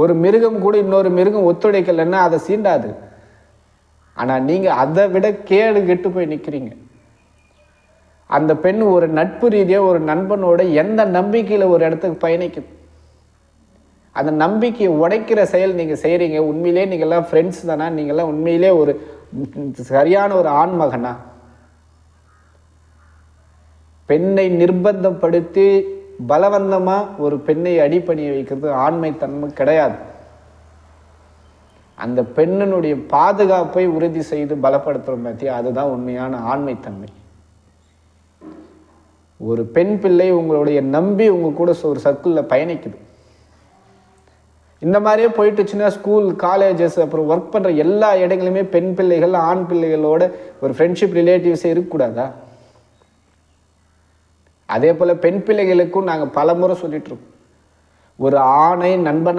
ஒரு மிருகம் கூட இன்னொரு மிருகம் ஒத்துழைக்கலைன்னா அதை சீண்டாது. ஆனால் நீங்கள் அதை விட கேடு கெட்டு போய் நிற்கிறீங்க அந்த பெண் ஒரு நட்பு ரீதியாக ஒரு நண்பனோட எந்த நம்பிக்கையில் ஒரு இடத்துக்கு பயணிக்குது அந்த நம்பிக்கையை உடைக்கிற செயல் நீங்கள் செய்கிறீங்க உண்மையிலே நீங்கள்லாம் ஃப்ரெண்ட்ஸ் தானா? நீங்கள்லாம் உண்மையிலே ஒரு சரியான ஒரு ஆண் மகனா பெண்ணை நிர்பந்தப்படுத்தி பலவந்தமாக ஒரு பெண்ணை அடிப்பணிய வைக்கிறது ஆண்மை தன்மை கிடையாது. அந்த பெண்ணினுடைய பாதுகாப்பை உறுதி செய்து பலப்படுத்துகிறோம் பற்றி அதுதான் உண்மையான ஆண்மைத்தன்மை. ஒரு பெண் பிள்ளை உங்களுடைய நம்பி உங்கள் கூட ஒரு சர்க்கிளில் பயணிக்குது. இந்த மாதிரியே போயிட்டுச்சுன்னா ஸ்கூல் காலேஜஸ் அப்புறம் ஒர்க் பண்ணுற எல்லா இடங்களுமே பெண் பிள்ளைகள் ஆண் பிள்ளைகளோட ஒரு ஃப்ரெண்ட்ஷிப் ரிலேட்டிவ்ஸே இருக்கக்கூடாதா? அதே போல் பெண் பிள்ளைகளுக்கும் நாங்கள் பல முறை சொல்லிட்டு இருக்கோம். ஒரு ஆணை நண்பனாக